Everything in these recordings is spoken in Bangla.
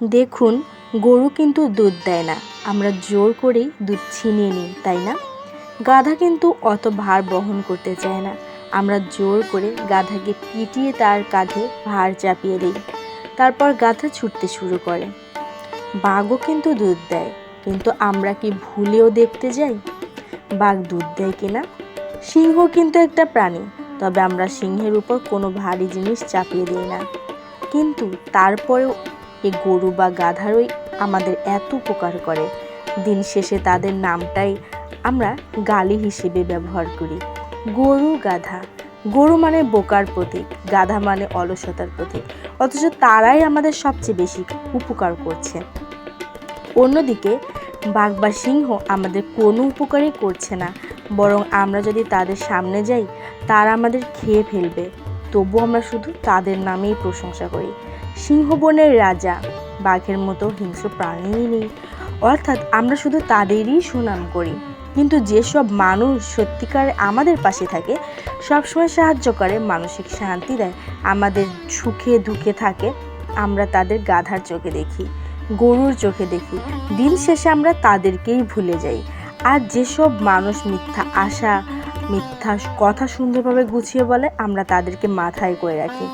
দেখুন, গরু কিন্তু দুধ দেয় না। আমরা জোর করেই দুধ ছিনিয়ে নিই, তাই না? গাধা কিন্তু অত ভার বহন করতে চায় না। আমরা জোর করে গাধাকে পিটিয়ে তার কাঁধে ভার চাপিয়ে দিই। তারপর গাধা ছুটতে শুরু করে। বাঘও কিন্তু দুধ দেয়, কিন্তু আমরা কি ভুলেও দেখতে যাই? বাঘ দুধ দেয় কিনা সিংহ কিন্তু একটা প্রাণী, তবে আমরা সিংহের উপর কোনো ভারী জিনিস চাপিয়ে দিই না। কিন্তু তারপরেও এই গরু বা গাধারই আমাদের এত উপকার করে। দিন শেষে তাদের নামটাই আমরা গালি হিসেবে ব্যবহার করি। গরু, গাধা। গরু মানে বোকার প্রতীক, গাধা মানে অলসতার প্রতীক। অথচ তারাই আমাদের সবচেয়ে বেশি উপকার করছে। অন্যদিকে, বাঘ বা সিংহ আমাদের কোনো উপকারই করছে না। বরং আমরা যদি তাদের সামনে যাই, তারা আমাদের খেয়ে ফেলবে। তবু আমরা শুধু তাদের নামেই প্রশংসা করি। সিংহ বনের রাজা। বাঘের মতো হিংস্র প্রাণীই নেই। অর্থাৎ আমরা শুধু তাদেরই সুনাম করি। কিন্তু যেসব মানুষ সত্যিকার আমাদের পাশে থাকে, সবসময় সাহায্য করে, মানসিক শান্তি দেয়, আমাদের সুখে দুঃখে থাকে, আমরা তাদের গাধার চোখে দেখি, গরুর চোখে দেখি। দিন শেষে আমরা তাদেরকেই ভুলে যাই। আর যেসব মানুষ মিথ্যা আশা, মিথ্যা কথা সুন্দরভাবে গুছিয়ে বলে, আমরা তাদেরকে মাথায় করে রাখি।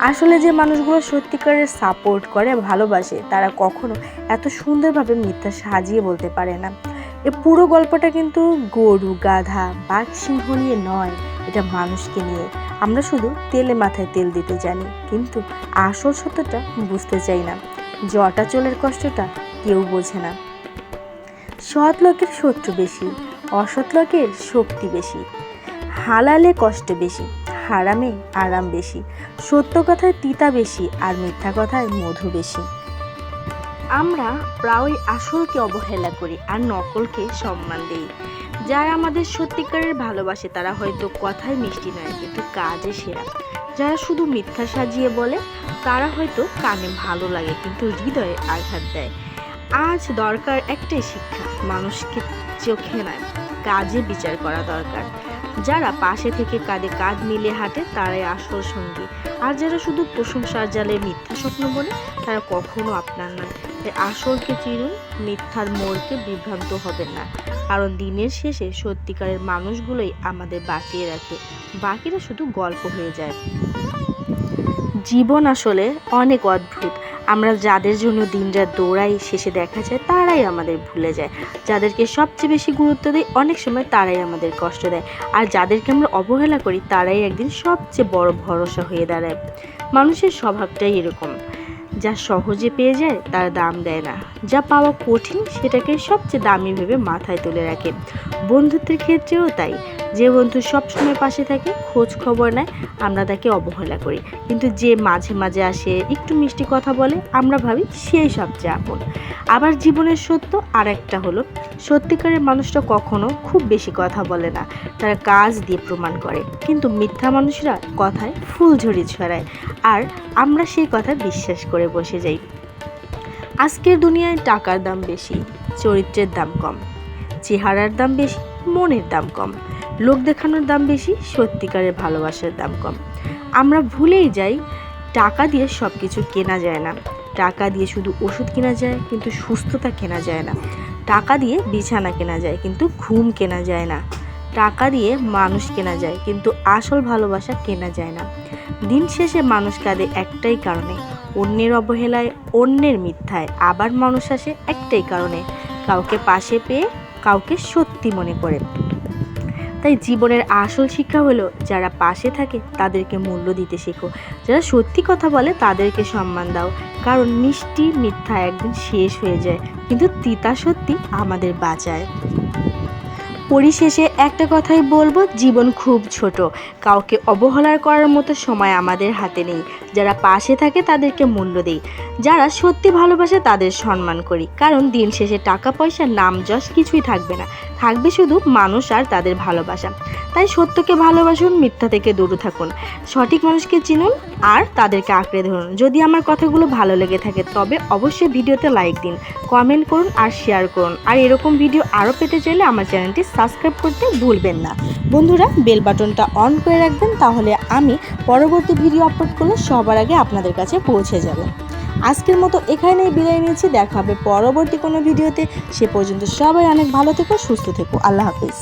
আসলে যে মানুষগুলো সত্যিকারের সাপোর্ট করে, ভালোবাসে, তারা কখনো এত সুন্দরভাবে মিথ্যা সাজিয়ে বলতে পারে না। এ পুরো গল্পটা কিন্তু গরু, গাধা, বাঘ, সিংহ নিয়ে নয়, এটা মানুষকে নিয়ে। আমরা শুধু তেলে মাথায় তেল দিতে জানি, কিন্তু আসল সত্যটা বুঝতে চাই না। জটা চলের কষ্টটা কেউ বোঝে না। সৎ লোকের শত্রু বেশি, অসৎ লোকের শক্তি বেশি, হালালে কষ্ট বেশি। হারামে আরাম বেশি। সত্য কথায় তিতা বেশি আর মিথ্যা কথায় মধু বেশি। আমরা প্রায়ই আসলকে অবহেলা করি আর নকলকে সম্মান দিই। যারা আমাদের সত্যিকারের ভালোবাসে তারা হয়তো কথায় মিষ্টি নয়, কিন্তু কাজে সেরা। যারা শুধু মিথ্যা সাজিয়ে বলে, তারা হয়তো কানে ভালো লাগে, কিন্তু হৃদয়ে আঘাত দেয়। আজ দরকার একটাই শিক্ষা, মানুষকে চোখে নয়, কাজে বিচার করা দরকার। যারা পাশে থেকে কাঁধে কাঁধ মিলে হাঁটে, তারাই আসল সঙ্গী। আর যারা শুধু প্রশংসার জালে মিথ্যা স্বপ্ন বলে, তারা কখনো আপনার নয়। তাই আসলকে চিনুন, মিথ্যার মোড়কে বিভ্রান্ত হবেন না। কারণ দিনের শেষে সত্যিকারের মানুষগুলোই আমাদের বাঁচিয়ে রাখে। বাকিরা শুধু গল্প হয়ে যায়। জীবন আসলে অনেক অদ্ভুত। আমরা যাদের জন্য দিনরাত দৌড়াই, শেষে দেখা যায় তারাই আমাদের ভুলে যায়। যাদেরকে সবচেয়ে বেশি গুরুত্ব দেয় অনেক সময় তারাই আমাদের কষ্ট দেয়। আর যাদেরকে আমরা অবহেলা করি, তারাই একদিন সবচেয়ে বড় ভরসা হয়ে দাঁড়ায়। মানুষের স্বভাবটাই এরকম। যা সহজে পেয়ে যায়, তার দাম দেয় না। যা পাওয়া কঠিন, সেটাকে সবচেয়ে দামি ভেবে মাথায় তুলে রাখে। বন্ধুত্বের ক্ষেত্রেও তাই। যে বন্ধু সবসময় পাশে থাকে, খোঁজ খবর নেয়, আমরা তাকে অবহেলা করি। কিন্তু যে মাঝে মাঝে আসে, একটু মিষ্টি কথা বলে, আমরা ভাবি সেই সবচেয়ে আপন। আবার জীবনের সত্য আর একটা হলো, সত্যিকারের মানুষটা কখনো খুব বেশি কথা বলে না। তারা কাজ দিয়ে প্রমাণ করে। কিন্তু মিথ্যা মানুষরা কথায় ফুলঝুরি ছড়ায়। আর আমরা সেই কথা বিশ্বাস করে বসে যাই। আজকের দুনিয়ায় টাকার দাম বেশি, চরিত্রের দাম কম, চেহারার দাম বেশি, মনের দাম কম। লোক দেখানোর দাম বেশি, সত্যিকারের ভালোবাসার দাম কম। আমরা ভুলেই যাই, টাকা দিয়ে সব কিছু কেনা যায় না। টাকা দিয়ে শুধু ওষুধ কেনা যায়, কিন্তু সুস্থতা কেনা যায় না। টাকা দিয়ে বিছানা কেনা যায়, কিন্তু ঘুম কেনা যায় না। টাকা দিয়ে মানুষ কেনা যায়, কিন্তু আসল ভালোবাসা কেনা যায় না। দিন শেষে মানুষ কাঁদে একটাই কারণে, অন্যের অবহেলায়, অন্যের মিথ্যায়। আবার মানুষ আসে একটাই কারণে, কাউকে পাশে পেয়ে কাউকে সত্যি মনে করে। তাই জীবনের আসল শিক্ষা হলো, যারা পাশে থাকে তাদেরকে মূল্য দিতে শেখো। যারা সত্যি কথা বলে তাদেরকে সম্মান দাও। কারণ মিষ্টি মিথ্যা একদিন শেষ হয়ে যায়, কিন্তু তিতা সত্যি আমাদের বাঁচায়। পরিশেষে একটা কথাই বলব, জীবন খুব ছোট। কাউকে অবহেলার করার মতো সময় আমাদের হাতে নেই। যারা পাশে থাকে তাদেরকে মূল্য দিই। যারা সত্যি ভালোবাসে তাদের সম্মান করি। কারণ দিন শেষে টাকা, পয়সা, নাম, যশ কিছুই থাকবে না। থাকবে শুধু মানুষ আর তাদের ভালোবাসা। তাই সত্যকে ভালোবাসুন, মিথ্যা থেকে দূরে থাকুন। সঠিক মানুষকে চিনুন আর তাদেরকে আঁকড়ে ধরুন। যদি আমার কথাগুলো ভালো লেগে থাকে, তবে অবশ্যই ভিডিওতে লাইক দিন, কমেন্ট করুন আর শেয়ার করুন। আর এরকম ভিডিও আরও পেতে চাইলে আমার চ্যানেলটি সাবস্ক্রাইব করতে ভুলবেন না। বন্ধুরা, বেল বাটনটা অন করে রাখবেন তাহলে আমি পরবর্তী ভিডিও আপলোড করলে সবার আগে আপনাদের কাছে পৌঁছে যাবে। আজকের মতো এখানেই বিদায় নিয়েছি দেখা হবে পরবর্তী কোনো ভিডিওতে। সে পর্যন্ত সবাই অনেক ভালো থেকো, সুস্থ থেকো। আল্লাহ হাফিজ।